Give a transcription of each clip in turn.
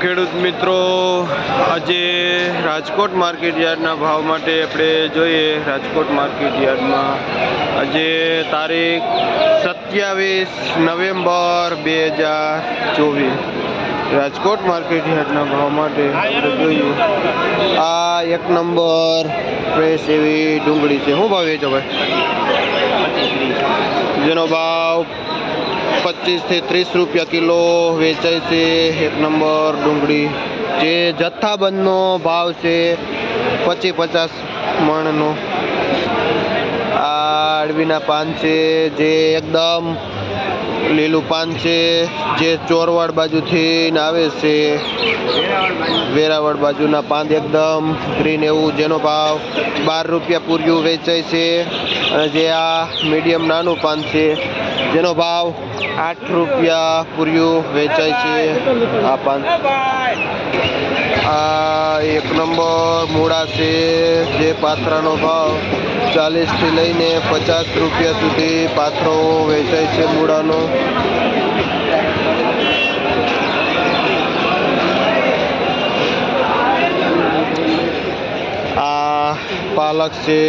ખેડૂત મિત્રો, આજે રાજકોટ માર્કેટ યાર્ડના ભાવ માટે આપણે જોઈએ. રાજકોટ માર્કેટ યાર્ડમાં આજે તારીખ સત્યાવીસ નવેમ્બર બે હજાર ચોવીસ. રાજકોટ માર્કેટ યાર્ડના ભાવ માટે આપણે જોઈએ. આ એક નંબર ફ્રેશ એવી ડુંગળી છે. શું ભાવ વેચો ભાઈ? જેનો ભાવ પચીસથી ત્રીસ રૂપિયા કિલો વેચાય છે. એક નંબર ડુંગળી. જે જથ્થાબંધનો ભાવ છે પચીસ પચાસ મણનો. આ અળવીના પાન છે જે એકદમ લીલું પાન છે, જે ચોરવાડ બાજુથી આવે છે. વેરાવળ બાજુના પાન એકદમ ગ્રીન એવું, જેનો ભાવ બાર રૂપિયા પૂર્યું વેચાય છે. અને જે આ મીડિયમ નાનું પાન છે, જેનો ભાવ આઠ રૂપિયા પૂર્યું વેચાય છે આ પાન. આ એક નંબર મૂળા છે, જે પાત્રાનો ભાવ ચાલીસથી લઈને પચાસ રૂપિયા સુધી પાથરો વેચાય છે મૂળાનો. આ પાલક છે,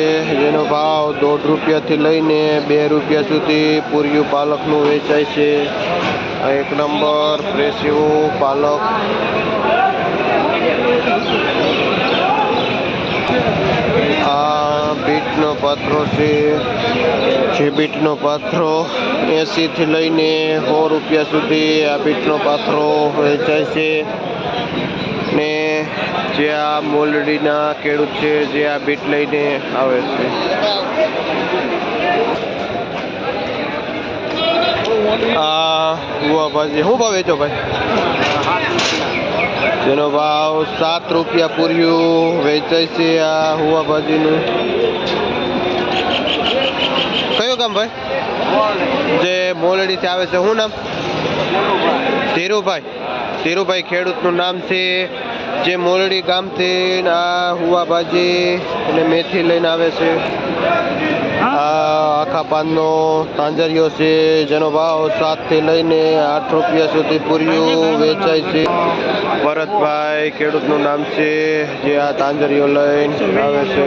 જેનો ભાવ દોઢ રૂપિયાથી લઈને બે રૂપિયા સુધી પૂર્યું પાલકનું વેચાય છે. એક નંબર ફ્રેશ પાલક આ બીટનો પાથરો છે જે બીટનો પાથરો એંસીથી લઈને સો રૂપિયા સુધી આ બીટનો પાથરો વેચાય છે. ને જે આ મોલડીના ખેડૂત છે, જે આ બીટ લઈને આવે છે. આ હુવા ભાજી, શું ભાવ વેચો ભાઈ? જેનો ભાવ સાત રૂપિયા પૂર્યું વેચાય છે આ હુવા ભાજીનું. કયું ગામ ભાઈ? જે મોલડીથી આવે છે શું નામ? ધીરુભાઈ. ધીરુભાઈ ખેડૂતનું નામ છે જે મોલડી ગામથી આ હુવાભાજી અને મેથી લઈને આવે છે. આ આખા પાનનો તાંજરિયો છે જેનો ભાવ સાતથી લઈને આઠ રૂપિયા સુધી પૂર્યું વેચાય છે. ભરતભાઈ ખેડૂતનું નામ છે જે આ તાંજરિયો લઈને આવે છે.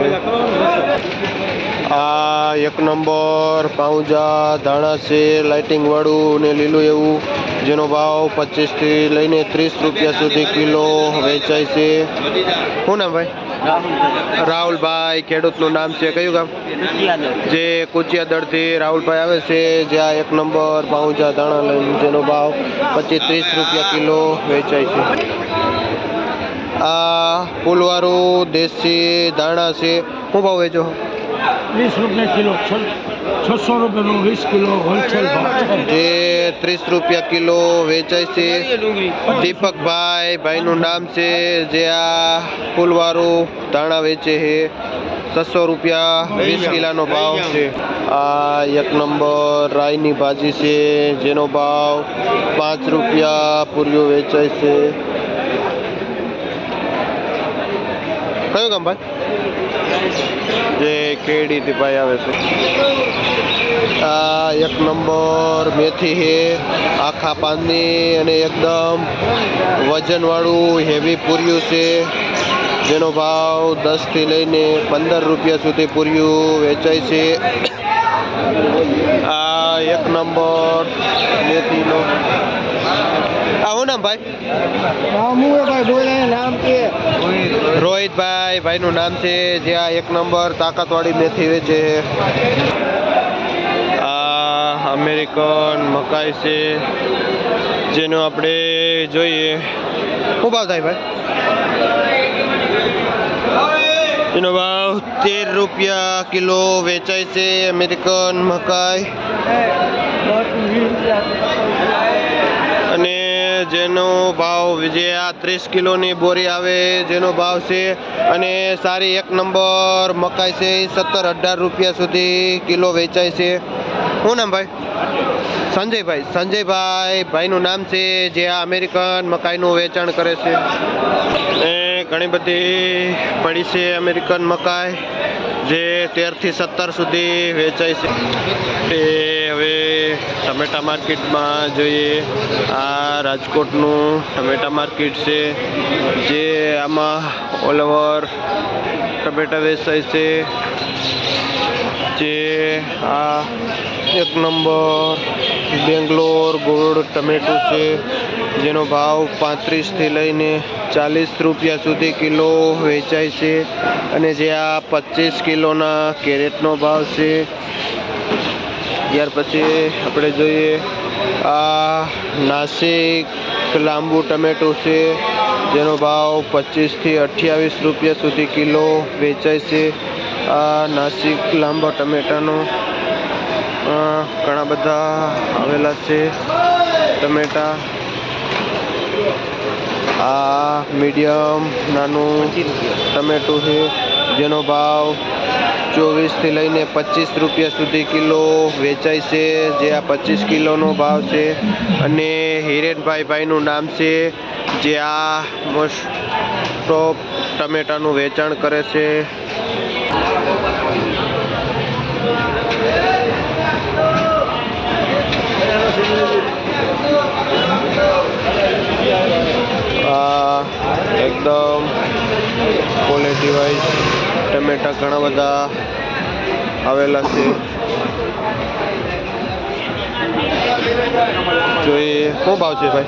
આ એક નંબર, પાઉજા છે લાઇટિંગ વાળું ને લીલું એવું, જેનો ભાવ પચીસથી લઈને ત્રીસ રૂપિયા સુધી કિલો વેચાય છે. શું નામ ભાઈ? રાહુલભાઈ ખેડૂતનું નામ છે. કયું ગામ? જે કુચિયાદળથી રાહુલભાઈ આવે છે, જે આ એક નંબર, પાઉજા, ધાણા લઈને જેનો ભાવ પચીસ ત્રીસ રૂપિયા કિલો વેચાય છે. આ ફૂલવાળું દેશી ધાણા છે શું ભાવ વેચો? વીસ રૂપિયા કિલો છસો રૂપિયાનું વીસ કિલો હોલસેલ જે ત્રીસ રૂપિયા કિલો વેચાય છે. દીપકભાઈ ભાઈનું નામ છે, જે આ ફૂલવાળું ધાણા વેચે છે. છસો રૂપિયા વીસ કિલાનો ભાવ છે. આ એક નંબર રાઈની ભાજી છે, જેનો ભાવ પાંચ રૂપિયા પૂર્યો વેચાય છે. કયો ગામ ભાઈ? જે કેડીથી ભાઈ આવે છે. આ એક નંબર મેથી છે. આખા પાનની અને એકદમ વજનવાળું હેવી પૂર્યું છે. જેનો ભાવ દસથી લઈને પંદર રૂપિયા સુધી પૂર્યું વેચાય છે. આ એક નંબર મેથીનો. આ શું નામ ભાઈ? ભાઈ બોલે નામ કે. રોહિતભાઈ ભાઈનું નામ છે જે આ એક નંબર તાકાતવાળી મેથી વેચે આ અમેરિકન મકાઈ છે જેનો આપણે જોઈએ. શું ભાવ થાય ભાઈ? એનો ભાવ તેર રૂપિયા કિલો વેચાય છે અમેરિકન મકાઈ. જેનો ભાવ જે આ ત્રીસ કિલોની બોરી આવે જેનો ભાવ છે અને સારી એક નંબર મકાઈ છે સત્તર અઢાર રૂપિયા સુધી કિલો વેચાય છે. શું નામ ભાઈ? સંજયભાઈ. સંજયભાઈ ભાઈનું નામ છે જે આ અમેરિકન મકાઈનું વેચાણ કરે છે. એ ઘણી બધી પડી છે અમેરિકન મકાઈ જે તેરથી સત્તર સુધી વેચાય છે. હવે ટમેટા માર્કેટમાં જોઈએ, આ રાજકોટનું ટમેટા માર્કેટ છે, જે આમાં ઓલ ઓવર ટમેટા વેચાય છે, જે આ એક નંબર બેંગ્લોર ગોળ ટમેટું છે, જેનો ભાવ પાંત્રીસથી લઈને ચાલીસ રૂપિયા સુધી કિલો વેચાય છે, અને જે આ પચીસ કિલોના કેરેટનો ભાવ છે ત્યાર પછી આપણે જોઈએ આ નાસિક લાંબુ ટમેટું છે જેનો ભાવ પચીસથી અઠ્યાવીસ રૂપિયા સુધી કિલો વેચાય છે. આ નાસિક લાંબા ટમેટાનો ઘણા બધા આવેલા છે ટમેટા. આ મીડિયમ નાનું ટમેટું છે જેનો ભાવ ચોવીસથી લઈને પચીસ રૂપિયા સુધી કિલો વેચાય છે, જે આ પચીસ કિલોનો ભાવ છે. અને હિરેનભાઈ ભાઈનું નામ છે, જે આ મોસ્ટ ટોપ ટમેટાનું વેચાણ કરે છે આ એકદમ ક્વોલિટી વાઇઝ ટમેટા ઘણા બધા આવેલા છે. જોઈએ, શું ભાવ છે ભાઈ?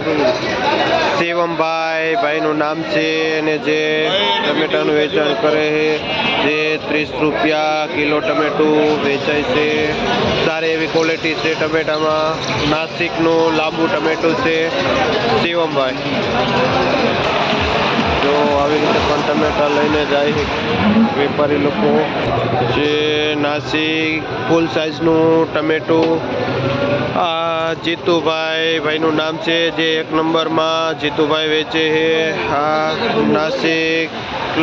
શિવમભાઈ ભાઈનું નામ છે અને જે ટમેટાનું વેચાણ કરે છે ત્રીસ રૂપિયા કિલો ટમેટું વેચાય છે. સારી એવી ક્વોલિટી છે ટમેટામાં. નાસિકનું લાંબુ ટમેટું છે. શિવમભાઈ. જો આવી રીતે પણ ટમેટા લઈને જાય વેપારી લોકો, જે નાસિક ફૂલ સાઇઝનું ટમેટું, આ જીતુભાઈ ભાઈનું નામ છે, જે એક નંબરમાં જીતુભાઈ વેચે છે. આ નાસિક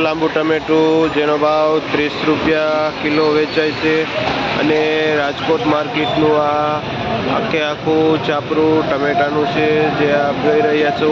લાંબુ ટમેટું, જેનો ભાવ ત્રીસ રૂપિયા કિલો વેચાય છે. અને રાજકોટ માર્કેટનું આ આખે આખું ચાપરું ટમેટાનું છે, જે આપ જોઈ રહ્યા છો.